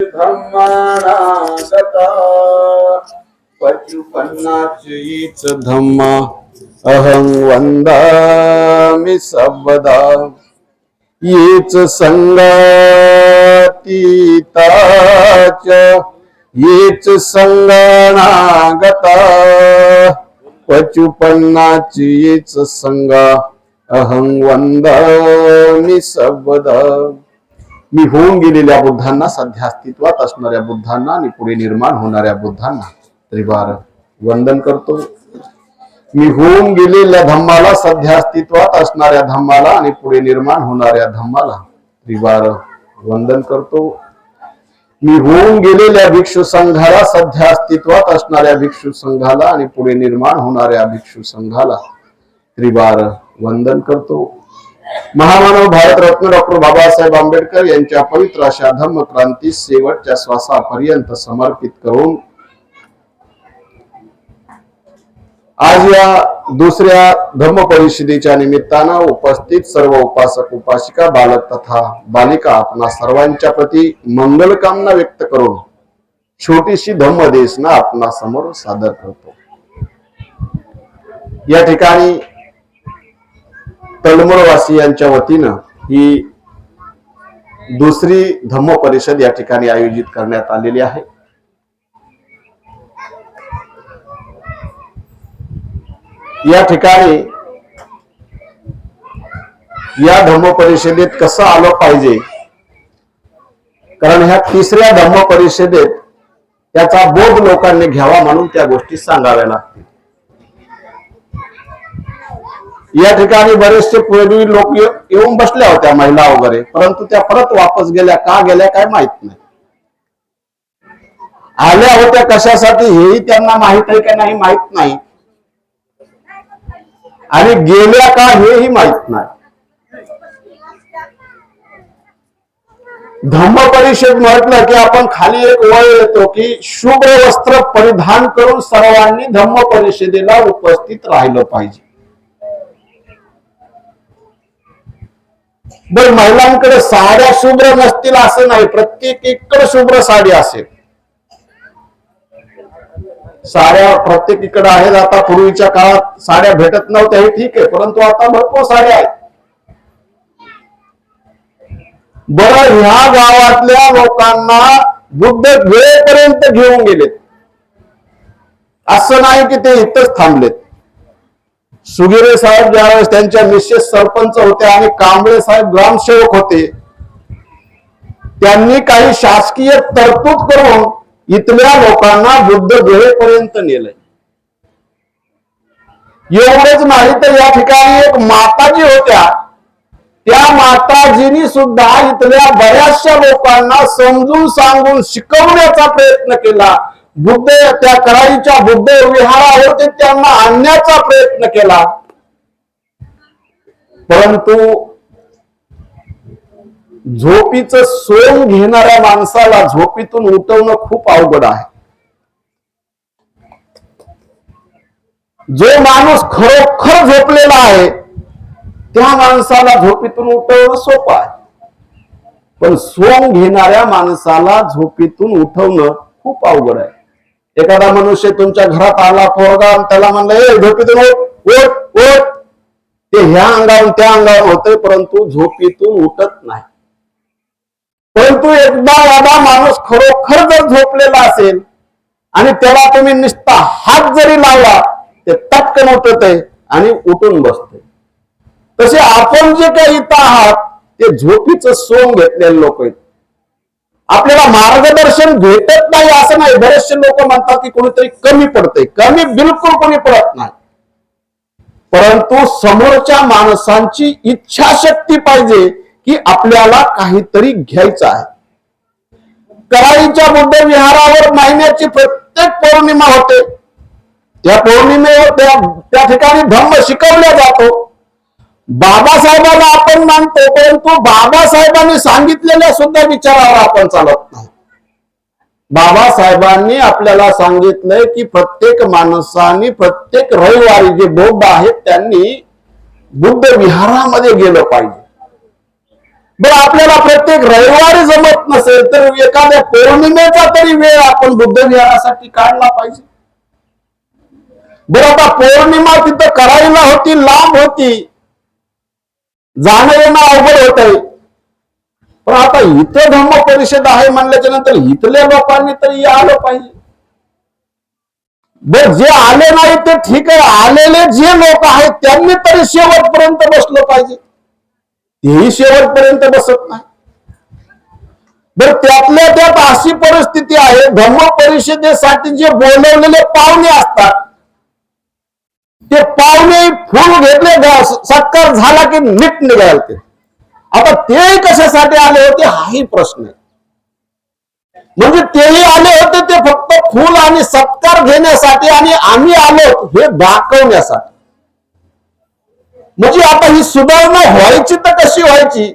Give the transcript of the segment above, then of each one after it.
धम्मानागता पचुपन्नाचीच धम्म। अहं वन्दामि सर्वदा। येच च। येच संगणागता पचुपन्नाची येच सङ्गा। अहं वन्दामि सर्वदा। मी होऊन गेलेल्या बुद्धांना सध्या अस्तित्वात असणाऱ्या बुद्धांना आणि पुढे निर्माण होणाऱ्या बुद्धांना. त्रिवार वंदन करतो. मी होऊन गेलेल्या धम्माला सध्या अस्तित्वात असणाऱ्या धम्माला आणि पुढे निर्माण होणाऱ्या धम्माला त्रिवार वंदन करतो. मी होऊन गेलेल्या भिक्षू संघाला सध्या अस्तित्वात असणाऱ्या भिक्षू संघाला आणि पुढे निर्माण होणाऱ्या भिक्षू संघाला त्रिवार वंदन करतो. महामानव भारतरत्न डॉक्टर बाबासाहेब आंबेडकर यांच्या पवित्र अशा धम्मक्रांती शेवटच्या श्वासापर्यंत समर्पित करून आज या दुसऱ्या धम्म परिषदेच्या निमित्तानं उपस्थित सर्व उपासक उपासिका बालक तथा बालिका आपणा सर्वांच्या प्रती मंगलकामना व्यक्त करून छोटीशी धम्म देशना आपणा समोर सादर करतो. या ठिकाणी तळमळवासियांच्या वतीनं ही दुसरी धम्म परिषद या ठिकाणी आयोजित करण्यात आलेली आहे. या ठिकाणी या धम्म परिषदेत कसं आलं पाहिजे? कारण ह्या तिसऱ्या धम्म परिषदेत त्याचा बोध लोकांनी घ्यावा म्हणून त्या गोष्टी सांगाव्या लागतील. या ठिकाणी बरेचसे पूर्वी लोक येऊन बसल्या होत्या महिला वगैरे परंतु त्या परत वापस गेल्या. का गेल्या काय माहीत नाही. आल्या होत्या कशासाठी हेही त्यांना माहीत आहे का नाही माहीत नाही. आणि गेल्या का हेही माहीत नाही. धम्म परिषद म्हटलं की आपण खाली एक वय येतो की शुभ्र वस्त्र परिधान करून सर्वांनी धम्म परिषदेला उपस्थित राहिलं पाहिजे. बर महिलांकडे साड्या शुभ्र नसतील असं नाही. प्रत्येकीकडे शुभ्र साडी असेल. साड्या प्रत्येकीकडे आहेत. आता पूर्वीच्या काळात साड्या भेटत नव्हत्या. हे ठीक आहे परंतु आता भरपूर साड्या आहेत. बरं ह्या गावातल्या लोकांना बुद्ध वेळेपर्यंत घेऊन गेलेत. असं नाही की ते इथंच थांबलेत. सुगिरे साहेब ज्यावेळेस त्यांच्या मिसेस सरपंच होते आणि कांबळे साहेब ग्रामसेवक होते त्यांनी काही शासकीय तरतूद करून इथल्या लोकांना बुद्ध गुहेपर्यंत नेलंय. एवढंच नाही तर या ठिकाणी एक माताजी होत्या. त्या माताजीनी सुद्धा इथल्या बऱ्याचशा लोकांना समजून सांगून शिकवण्याचा प्रयत्न केला. बुद्ध त्या कराईच्या बुद्ध विहारावरती त्यांना आणण्याचा प्रयत्न केला. परंतु झोपीच सोन घेणाऱ्या माणसाला झोपीतून उठवणं खूप अवघड आहे. जो माणूस खरोखर झोपलेला आहे त्या माणसाला झोपीतून उठवणं सोपं आहे. पण सोंग घेणाऱ्या माणसाला झोपीतून उठवणं खूप अवघड आहे. एखादा मनुष्य तुमच्या घरात आला पोरगा त्याला म्हणलं ए झोपीतून उठ उठ उठ. ते ह्या अंगावरून त्या अंगावर होतंय परंतु झोपीतून उठत नाही. परंतु एकदा एखादा माणूस खरोखर जर झोपलेला असेल आणि त्याला तुम्ही निस्ता हात जरी लावला ते पटकन उठत आहे आणि उठून बसते तसे आपण जे काही इथं आहात ते झोपीचं सोंग घेतलेले लोक आहेत. आपल्याला मार्गदर्शन भेटत नाही असं नाही. बरेचसे लोक म्हणतात की कोणीतरी कमी पडते कमी बिलकुल कोणी पडत नाही. परंतु समोरच्या माणसांची इच्छाशक्ती पाहिजे की आपल्याला काहीतरी घ्यायचं आहे. कराईच्या बुद्ध विहारावर महिन्याची प्रत्येक पौर्णिमा होते. त्या पौर्णिमेवर त्या त्या ठिकाणी धम्म शिकवला जातो. बाबासाहेबांना आपण मानतो परंतु बाबासाहेबांनी सांगितलेल्या सुद्धा विचारावर आपण चालत नाही. बाबासाहेबांनी आपल्याला सांगितलंय की प्रत्येक माणसाने प्रत्येक रविवारी जे बौद्ध आहेत त्यांनी बुद्ध विहारामध्ये गेलं पाहिजे. बरं आपल्याला प्रत्येक रविवारी जमत नसेल तर एखाद्या पौर्णिमेचा तरी वेळ आपण बुद्ध विहारासाठी काढला पाहिजे. बरं आता पौर्णिमा तिथं करायला होती लांब होती. जाणं येणं अवघड होत आहे पण आता इथं धम्म परिषद आहे म्हणल्याच्या नंतर इथल्या लोकांनी तरी आलं पाहिजे. बर जे आले नाही ते ठीक आहे. आलेले जे लोक आहेत त्यांनी तरी शेवटपर्यंत बसलं पाहिजे. तेही शेवटपर्यंत बसत नाही. बर त्यातल्या त्यात अशी परिस्थिती आहे धम्म परिषदेसाठी जे बोलवलेले पाहुणे असतात ते पाहुणे फुल घेतले ग- सत्कार झाला की नीट निघाल ते. आता ते कशासाठी आले होते हाही प्रश्न आहे. म्हणजे तेही आले होते ते फक्त फुल आणि सत्कार घेण्यासाठी आणि आम्ही आलो हे दाखवण्यासाठी. म्हणजे आता ही सुधारणा व्हायची तर कशी व्हायची?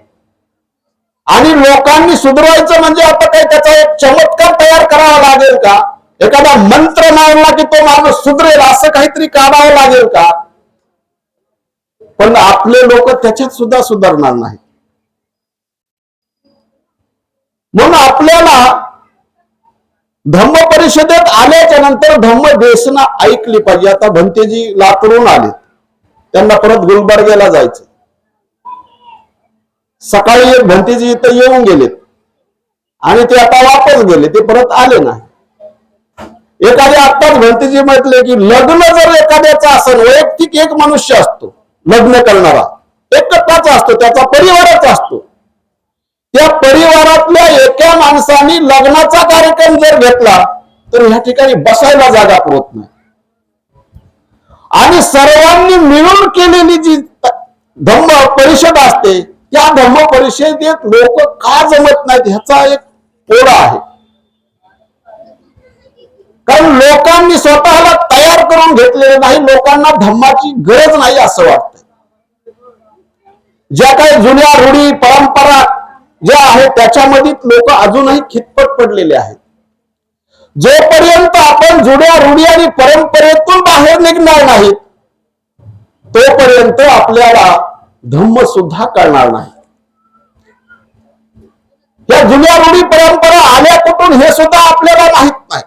आणि लोकांनी सुधरवायचं म्हणजे आता काही त्याचा एक चमत्कार तयार करावा लागेल का? एखादा मंत्र मारला की तो माणूस सुधरेल असं काहीतरी काढावं लागेल का? पण आपले लोक त्याच्यात सुद्धा सुधारणार नाही म्हणून आपल्याला धम्म परिषदेत आल्याच्यानंतर धम्म देशना ऐकली पाहिजे. आता भंतेजी लातरून आले. त्यांना परत गुलबर्ग्याला जायचं सकाळी एक भंतेजी इथं येऊन गेलेत. आणि ते आता वापस गेले ते परत आले नाही. एखाद्या आत्ताच भंतेजी म्हटले की लग्न जर एखाद्याचं असेल वैयक्तिक एक मनुष्य असतो लग्न करणारा एकटाच असतो त्याचा परिवारच असतो. त्या परिवारातल्या एका माणसाने लग्नाचा कार्यक्रम जर घेतला तर ह्या ठिकाणी बसायला जागा पुरत नाही. आणि सर्वांनी मिळून केलेली जी धम्म परिषद असते त्या धम्म परिषदेत लोक का जमत नाहीत ह्याचा एक पोरा आहे. कारण लोकांनी स्वतःला तयार करून घेतलेले नाही लोकांना धम्माची गरज नाही असं वाटतं ज्या काही जुन्या रूढी परंपरा ज्या आहेत त्याच्यामध्ये लोक अजूनही खितपट पडलेले आहेत. जोपर्यंत आपण जुन्या रूढी आणि परंपरेतून बाहेर निघणार नाहीत तोपर्यंत आपल्याला धम्म सुद्धा कळणार नाही. या जुन्या रूढी परंपरा आल्या कुठून हे सुद्धा आपल्याला माहीत नाही.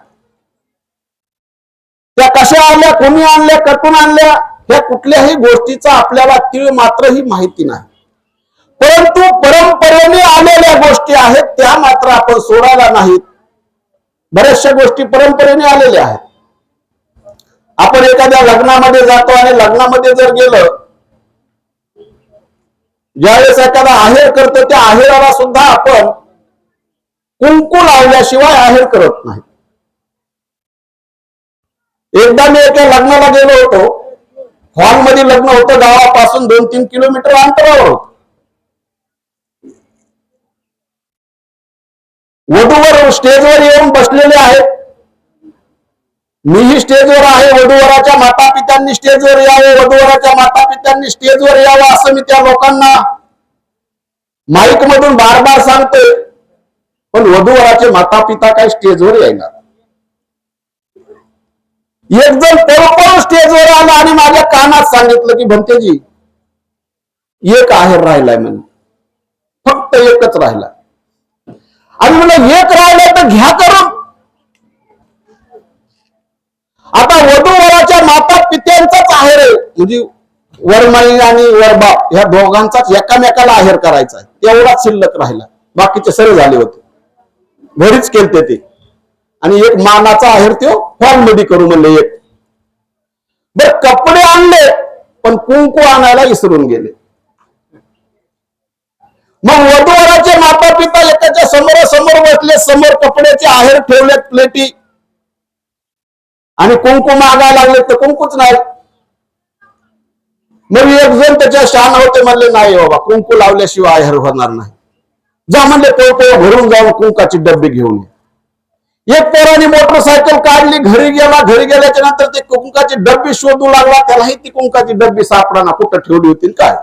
त्या कशा आल्या कोणी आणल्या कटून आणल्या ह्या कुठल्याही गोष्टीचा आपल्याला तीळ मात्रही माहिती नाही. परंतु परंपरेने आलेल्या गोष्टी आहेत त्या मात्र आपण सोडायला नाहीत. बऱ्याचशा गोष्टी परंपरेने आलेल्या आहेत. आपण एखाद्या लग्नामध्ये जातो आणि लग्नामध्ये जर गेलं ज्यावेळेस एखादा आहेर करतो त्या आहेराला सुद्धा आपण कुंकू लावल्याशिवाय आहेर करत नाही एकदा मी एका लग्नाला गेलो होतो. हॉलमध्ये लग्न होतं गावापासून दोन तीन किलोमीटर अंतरावर होत. वधूवर स्टेजवर येऊन बसलेले आहेत. मीही स्टेजवर आहे वधूवराच्या माता पित्यांनी स्टेजवर यावं वधूवराच्या माता पित्यांनी स्टेजवर यावं असं मी त्या लोकांना माईक मधून बार बार सांगतोय. पण वधूवराचे माता पिता काय स्टेजवर येणार. एक जण पळपळ स्टेजवर आला आणि माझ्या कानात सांगितलं की भंतेजी एक आहेर राहिलाय म्हणे. फक्त एकच राहिला आणि म्हणलं एक राहिलं तर घ्या करून. आता वधूवराच्या माता पित्यांचाच आहेर आहे. म्हणजे वरमाई आणि वरबाप ह्या दोघांचाच एकामेकाला आहेर करायचा आहे. एवढाच शिल्लक राहिला. बाकीचे सरे झाले होते. घरीच केलते ते. आणि एक मानाचा आहेर तो हॉलमध्ये करू म्हणले एक. बर कपडे आणले पण कुंकू आणायला विसरून गेले. मग वधूवराचे माता पिता एकाच्या समोर समोर बसले समोर कपड्याचे आहेर ठेवलेत प्लेटी आणि कुंकू मागायला लागले तर कुंकूच नाही. मग एक जण त्याच्या शान होते म्हणले नाही बाबा कुंकू लावल्याशिवाय आहेर होणार नाही. जा म्हणले तो भरून जाऊन कुंकाची डब्बी घेऊन ये. एक पोराने मोटरसायकल काढली घरी गेला घरी गेल्याच्यानंतर ते कुंकाची डब्बी शोधू लागला त्यालाही ती कुंकाची डब्बी सापडाना कुठं ठेवली होती काय?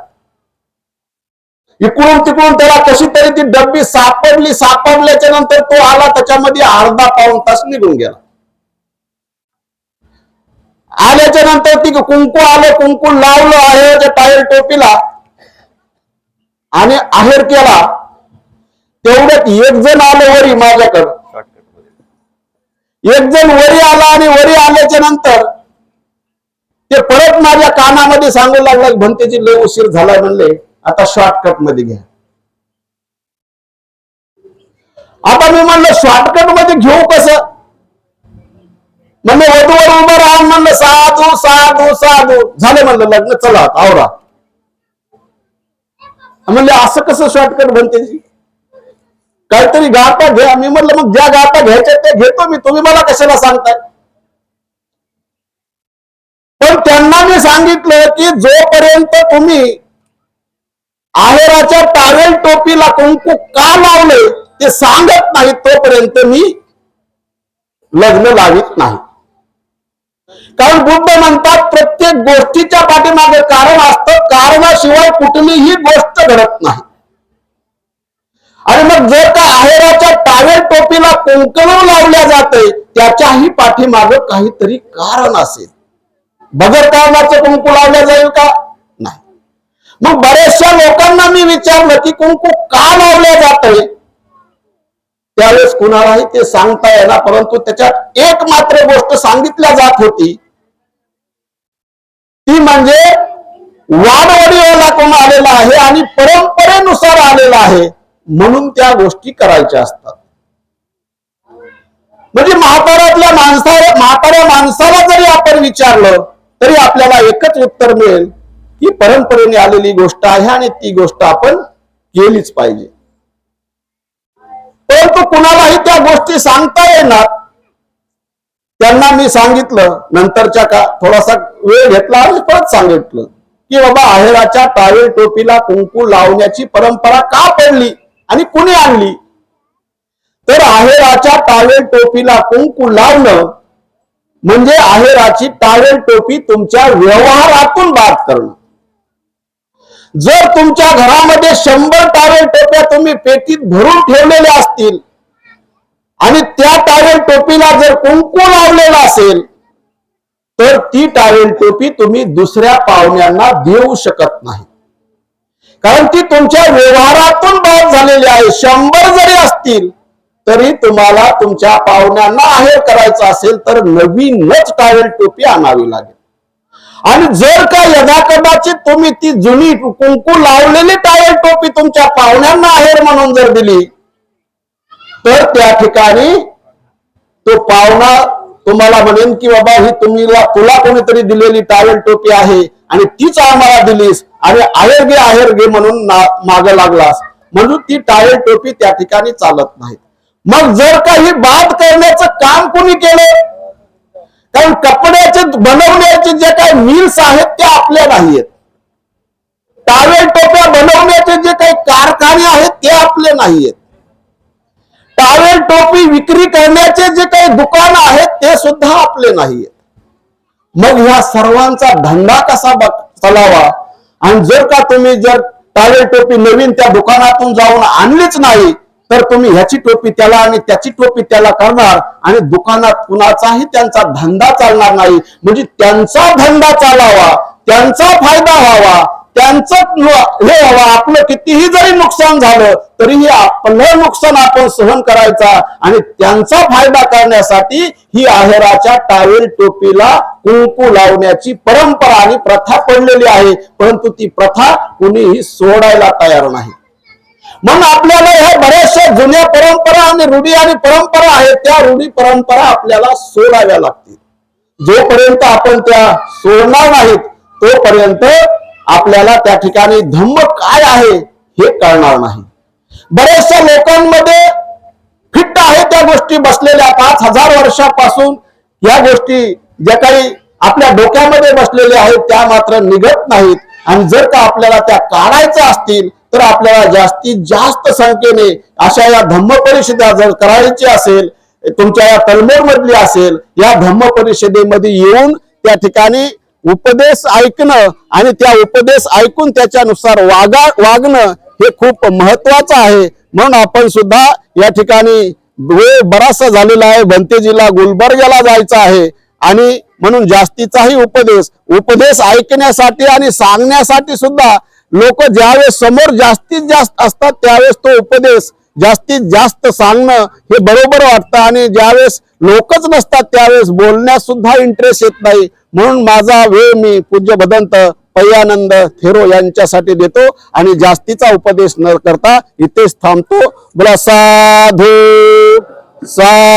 इकडून तिकडून त्याला कशी तरी ती डब्बी सापडली सापडल्याच्या नंतर तो आला त्याच्यामध्ये अर्धा पाऊन तास निघून गेला. आल्याच्यानंतर ती कुंकू आलं कुंकू लावलं आहेरच्या टायर टोपीला आणि आहेर केला. तेवढ्यात एक जण आलं वरी माझ्याकडं. एक जण वरी आला आणि वरी आल्याच्यानंतर ते परत माझ्या कानामध्ये सांगू लागला भंतेची लय उशीर झाला म्हणले आता शॉर्टकटमध्ये घ्या. आता मी म्हणलं शॉर्टकटमध्ये घेऊ कसं? म्हणलं वधूवर उभं राहून म्हणलं साधू साधू साधू. झाले म्हणलं लग्न चला आवरा. म्हणले असं कसं शॉर्टकट भंतेजी? काहीतरी गाता घ्या. मी म्हटलं मग ज्या गाता घ्यायच्या त्या घेतो मी. तुम्ही मला कशाला सांगताय? पण त्यांना मी सांगितलं की जोपर्यंत तुम्ही आहेराच्या टावेल टोपीला कुंकू का लावले ते सांगत नाही तोपर्यंत मी लग्न लावित नाही. कारण बुद्ध म्हणतात प्रत्येक गोष्टीच्या पाठीमागे कारण असतं. कारणाशिवाय कुठलीही गोष्ट घडत नाही. आणि मग जर का आहेराच्या टावेल टोपीला कुंकण लावल्या जाते त्याच्याही पाठीमाग काहीतरी कारण असेल. बगर कारणाचं कुंकू लावल्या जाईल का? नाही. मग बऱ्याचशा लोकांना मी विचारलं की कुंकू का लावल्या जाते त्यावेळेस कुणालाही ते सांगता येणार परंतु त्याच्यात एक मात्र गोष्ट सांगितल्या जात होती. ती म्हणजे वाडवडीला कोण आलेला आहे आणि परंपरेनुसार आलेला आहे. म्हणून त्या गोष्टी करायच्या असतात. म्हणजे म्हाताऱ्यातल्या माणसाला म्हाताऱ्या माणसाला जरी आपण विचारलं तरी आपल्याला एकच उत्तर मिळेल ही परंपरेने आलेली गोष्ट आहे आणि ती गोष्ट आपण केलीच पाहिजे. परंतु कुणालाही त्या गोष्टी सांगता येणार. त्यांना मी सांगितलं नंतरच्या का थोडासा वेळ घेतला आणि परत सांगितलं की बाबा आहेराच्या टावेल टोपीला कुंकू लावण्याची परंपरा का पडली? आणि कुणी आणली? तर आहेराच्या टावेल टोपीला कुंकू लावणं म्हणजे आहेराची टावेल टोपी तुमच्या व्यवहारातून बाद करणं. जर तुमच्या घरामध्ये शंभर टावेल टोप्या तुम्ही पेटीत भरून ठेवलेल्या असतील आणि त्या टावेल टोपीला जर कुंकू लावलेला असेल तर ती टावेल टोपी तुम्ही दुसऱ्या पाहुण्यांना देऊ शकत नाही. कारण ती तुमच्या व्यवहारातून बाद झालेली आहे. शंभर जरी असतील तरी तुम्हाला तुमच्या पाहुण्यांना आहेर करायचं असेल तर नवीनच टावेल टोपी आणावी लागेल. आणि जर का यदाकदाचित तुम्ही ती जुनी कुंकू लावलेली टावेल टोपी तुमच्या पाहुण्यांना आहेर म्हणून जर दिली तर त्या ठिकाणी तो पाहुणा तुम्हाला म्हणेन की बाबा ही तुम्ही तुला कोणीतरी दिलेली टावेल टोपी आहे आणि तीच आम्हाला दिलीस आणि आहेर घे आहेर म्हणून माग लागलास. म्हणून ती टावेल टोपी त्या ठिकाणी चालत नाही मग जर काही बाद करण्याचं काम कोणी केलं? कारण कपड्याचे बनवण्याचे जे काही मिल्स आहेत ते आपल्या नाहीयेत. टावेल टोप्या बनवण्याचे जे काही कारखाने आहेत ते आपले नाहीयेत. टावेल टोपी विक्री करण्याचे जे काही दुकान आहेत ते सुद्धा आपले नाही मग ह्या सर्वांचा धंदा कसा चालावा? आणि जर का तुम्ही जर टावेल टोपी नवीन त्या दुकानातून जाऊन आणलीच नाही तर तुम्ही ह्याची टोपी त्याला आणि त्याची टोपी त्याला करणार आणि दुकानात कुणाचाही त्यांचा धंदा चालणार नाही. म्हणजे त्यांचा धंदा चालावा त्यांचा फायदा व्हावा. त्यांचं हे व्हावं आपलं कितीही जरी नुकसान झालं तरीही आपलं नुकसान आपण सहन करायचा आणि त्यांचा फायदा करण्यासाठी ही आहेराच्या टावेल टोपीला कुंकू लावण्याची परंपरा आणि प्रथा पडलेली आहे परंतु ती प्रथा कुणीही सोडायला तयार नाही. म्हणून आपल्याला ह्या बऱ्याचशा जुन्या परंपरा आणि रूढी आणि परंपरा आहेत त्या रूढी परंपरा आपल्याला सोडाव्या लागतील. जोपर्यंत आपण त्या सोडणार नाहीत तोपर्यंत आपल्याला त्या ठिकाणी धम्म काय आहे हे कळणार नाही. बऱ्याचशा लोकांमध्ये फिट्ट आहे त्या गोष्टी बसलेल्या पाच हजार वर्षापासून. या गोष्टी ज्या काही आपल्या डोक्यामध्ये बसलेल्या आहेत त्या मात्र निघत नाहीत. आणि जर का आपल्याला त्या काढायच्या असतील तर आपल्याला जास्तीत जास्त संख्येने अशा या धम्म परिषदा जर करायची असेल तुमच्या या तलमोर मधली असेल या धम्म परिषदेमध्ये येऊन त्या ठिकाणी उपदेश ऐकणं आणि त्या उपदेश ऐकून त्याच्यानुसार वागा वागणं हे खूप महत्वाचं आहे. म्हणून आपण सुद्धा या ठिकाणी वेळ बराचसा झालेला आहे. भंतेजीला गुलबर्ग्याला जायचं आहे. आणि म्हणून जास्तीचाही उपदेश उपदेश ऐकण्यासाठी आणि सांगण्यासाठी सुद्धा लोक ज्यावेळेस समोर जास्तीत जास्त असतात त्यावेळेस तो उपदेश जास्तीत जास्त सांगणं हे बरोबर वाटतं आणि ज्यावेळेस लोकच नसतात त्यावेळेस बोलण्यास सुद्धा इंटरेस्ट येत नाही. म्हणून माझा वेळ मी पूज्य भदंत पय्यानंद थेरो यांच्यासाठी देतो आणि जास्तीचा उपदेश न करता इथेच थांबतो. बोला साधू सा